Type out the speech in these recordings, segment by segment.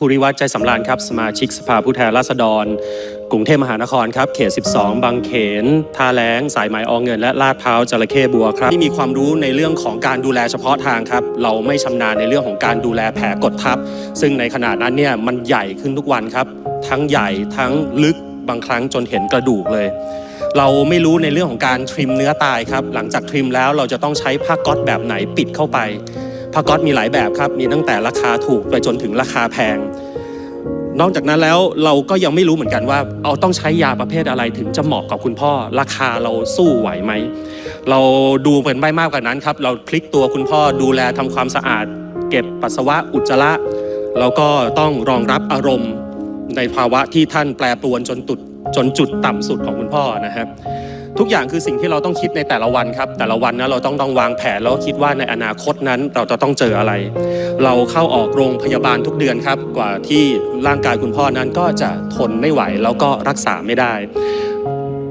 ภูริวัฒน์ใจสำราญครับ สมาชิกสภาผู้แทนราษฎร กรุงเทพมหานครครับ เขต 12 บางเขน ท่าแล้ง สายไหมออเงิน และลาดพร้าวจระเข้บัวครับที่มีความรู้ในเรื่องของการดูแลเฉพาะทางครับ เราไม่ชำนาญในเรื่องของการดูแลแผลกดทับ ซึ่งในขณะนั้นเนี่ยมันใหญ่ขึ้นทุกวันครับ ทั้งใหญ่ทั้งลึกบางครั้งจนเห็นกระดูกเลย เราไม่รู้ในเรื่องของการทริมเนื้อตายครับ หลังจากทริมแล้วเราจะต้องใช้ผ้าก๊อตแบบไหนปิดเข้าไป ผ้าก๊อตมีหลายแบบครับ มีตั้งแต่ราคาถูกไปจนถึงราคาแพง นอกจากนั้นแล้วเราก็ยังไม่รู้เหมือนกันว่า เอาต้องใช้ยาประเภทอะไรถึงจะเหมาะกับคุณพ่อ ราคาเราสู้ไหวไหม เราดูเป็นไม่มากกว่านั้นครับ เราคลิกตัวคุณพ่อดูแลทำความสะอาด เก็บปัสสาวะอุจจาระแล้วก็ต้องรองรับอารมณ์ในภาวะที่ท่านแปรปรวนจนตุดจนจุดต่ำสุดของคุณพ่อนะครับ ทุกอย่างคือสิ่งที่เราต้องคิดในแต่ละวันครับ แต่ละวันนะเราต้องต้องวางแผนแล้วคิดว่าในอนาคตนั้นเราจะต้องเจออะไร เราเข้าออกโรงพยาบาลทุกเดือนครับ กว่าที่ร่างกายคุณพ่อนั้นก็จะทนไม่ไหวแล้วก็รักษาไม่ได้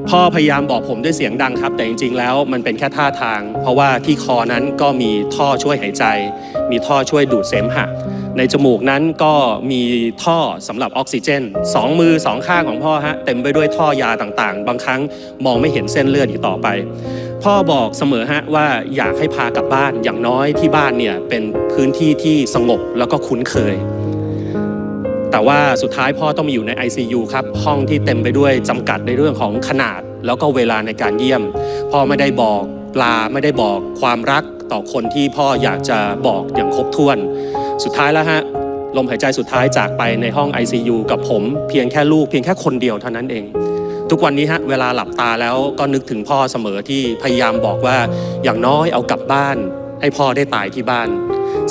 พ่อพยายามบอกผมด้วยเสียงดังครับ แต่จริง ๆ แล้วมันเป็นแค่ท่าทาง เพราะว่าที่คอนั้นก็มีท่อช่วยหายใจ มีท่อช่วยดูดเสมหะ ในจมูกนั้นก็มีท่อสำหรับออกซิเจนสองมือสองข้างของพ่อฮะเต็มไปด้วยท่อยาต่างๆ บางครั้งมองไม่เห็นเส้นเลือดอีกต่อไป พ่อบอกเสมอฮะว่าอยากให้พากลับบ้านอย่างน้อยที่บ้านเนี่ยเป็นพื้นที่ที่สงบแล้วก็คุ้นเคยแต่ว่าสุดท้ายพ่อต้องมาอยู่ใน ICU ครับห้องที่เต็มไปด้วยจำกัดในเรื่องของขนาด แล้วก็เวลาในการเยี่ยม พ่อไม่ได้บอกลาไม่ได้บอกความรัก ต่อคนที่พ่ออยากจะบอกอย่างครบถ้วน สุดท้ายแล้วฮะลมหายใจสุดท้ายจากไปในห้อง ICU กับผมเพียงแค่ลูกเพียงแค่คนเดียวเท่านั้นเอง ทุกวันนี้ฮะเวลาหลับตาแล้วก็นึกถึงพ่อเสมอที่พยายามบอกว่าอย่างน้อยเอากลับบ้าน ให้พ่อได้ตายที่บ้าน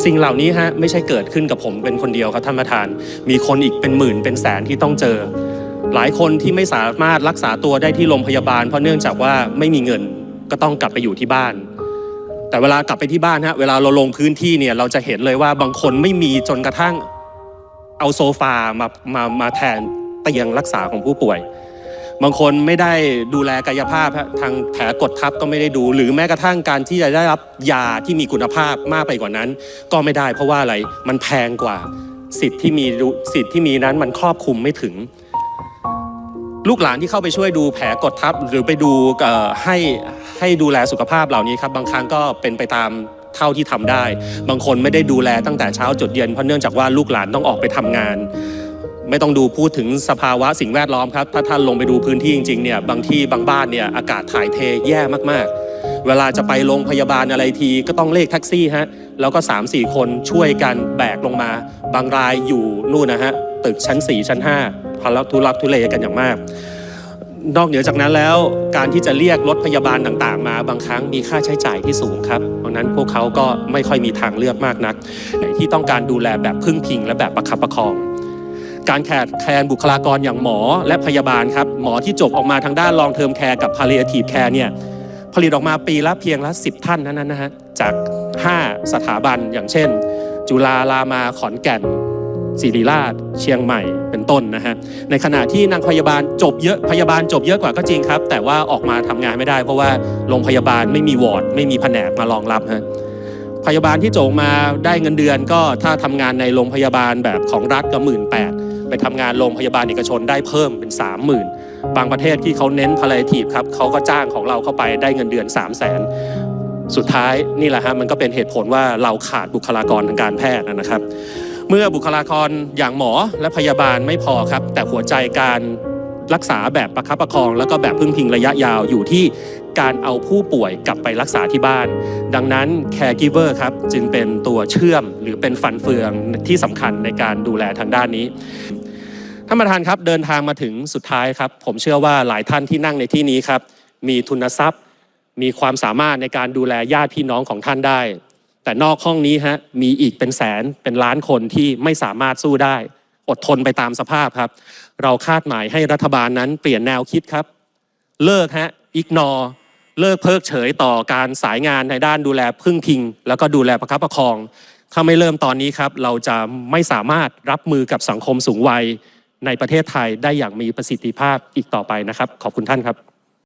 สิ่งเหล่านี้ฮะไม่ใช่เกิดขึ้นกับผมเป็นคนเดียวครับท่านประธาน มีคนอีกเป็นหมื่นเป็นแสนที่ต้องเจอ หลายคนที่ไม่สามารถรักษาตัวได้ที่โรงพยาบาล เพราะเนื่องจากว่าไม่มีเงินก็ต้องกลับไปอยู่ที่บ้าน แต่เวลากลับไปที่บ้านฮะเวลาเราลงพื้นที่เนี่ยเราจะเห็นเลยว่าบางคนไม่มีจนกระทั่งเอาโซฟามามามาแทนเตียงรักษาของผู้ป่วย บางคนไม่ได้ดูแลกายภาพทางแผลกดทับก็ไม่ได้ดู หรือแม้กระทั่งการที่จะได้รับยาที่มีคุณภาพมากไปกว่านั้น ก็ไม่ได้เพราะว่าอะไรมันแพงกว่าสิทธิ์ที่มีสิทธิ์ที่มีนั้นมันครอบคลุมไม่ถึง ลูกหลานที่เข้าไปช่วยดูแผลกดทับ หรือไปดูให้ให้ดูแลสุขภาพเหล่านี้ครับ บางครั้งก็เป็นไปตามเท่าที่ทำได้ บางคนไม่ได้ดูแลตั้งแต่เช้าจดเย็นเพราะเนื่องจากว่าลูกหลานต้องออกไปทำงาน ไม่ต้องดูพูดถึงสภาวะสิ่งแวดล้อมครับ ถ้าท่านลงไปดูพื้นที่จริงๆเนี่ยบางที่บางบ้านเนี่ยอากาศถ่ายเทแย่มากๆ เวลาจะไปโรงพยาบาลอะไรทีก็ต้องเลขแท็กซี่ฮะแล้วก็ 3-4 คนช่วยกันแบกลงมา บางรายอยู่นู่นนะฮะตึกชั้น 4 ชั้น 5 พลักทุลักทุเลกันอย่างมาก นอกเหนือจากนั้นแล้วการที่จะเรียกรถพยาบาลต่างๆ มาบางครั้งมีค่าใช้จ่ายที่สูงครับเพราะฉะนั้นพวกเขาก็ไม่ค่อยมีทางเลือกมากนัก ที่ต้องการดูแลแบบพึ่งพิง และแบบประคับประคองการแขาดแคลนบุคลากรอย่างหมอและพยาบาลครับ หมอที่จบออกมาทางด้าน long term care กับ palliative care เนี่ยผลิตออกมาปีละเพียงละ 10 ท่านนั้นนะฮะจาก 5 สถาบันอย่างเช่น จุฬารามาขอนแก่น ศิริราช เชียงใหม่เป็นต้นนะฮะในขณะที่นางพยาบาลจบเยอะพยาบาลจบเยอะกว่าก็จริงครับ แต่ว่าออกมาทำงานไม่ได้ เพราะว่าโรงพยาบาลไม่มีวอร์ดไม่มีแผนกมารองรับฮะพยาบาลที่จงมาได้เงินเดือนก็ถ้าทำงานในโรงพยาบาลแบบของรัฐก็หมื่นแปดไปทำงานโรงพยาบาลเอกชนได้เพิ่มเป็น 3 0,000 บางประเทศที่เขาเน้นพลาราทีฟครับเขาก็จ้างของเราเข้าไปได้เงินเดือน 3 0 0 0 0นสุดท้ายนี่แหละฮะมันก็เป็นเหตุผลว่าเราขาดบุคลากรทางการแพทย์นะครับ เมื่อบุคลากรอย่างหมอและพยาบาลไม่พอครับ แต่หัวใจการรักษาแบบประคับประคอง แล้วก็แบบพึ่งพิงระยะยาวอยู่ที่การเอาผู้ป่วยกลับไปรักษาที่บ้าน ดังนั้น caregiver ครับจึงเป็นตัวเชื่อมหรือเป็นฟันเฟืองที่สำคัญในการดูแลทางด้านนี้ท่านประธานครับเดินทางมาถึงสุดท้ายครับ ผมเชื่อว่าหลายท่านที่นั่งในที่นี้ครับ มีทุนทรัพย์ มีความสามารถในการดูแลญาติพี่น้องของท่านได้ แต่นอกห้องนี้ฮะมีอีกเป็นแสนเป็นล้านคนที่ไม่สามารถสู้ได้ อดทนไปตามสภาพครับ เราคาดหมายให้รัฐบาลนั้นเปลี่ยนแนวคิดครับ เลิกฮะอิกนอเลิกเพิกเฉยต่อการสายงานในด้านดูแลพึ่งพิง แล้วก็ดูแลประคับประคอง ถ้าไม่เริ่มตอนนี้ครับ เราจะไม่สามารถรับมือกับสังคมสูงวัยในประเทศไทยได้อย่างมีประสิทธิภาพอีกต่อไปนะครับ ขอบคุณท่านครับ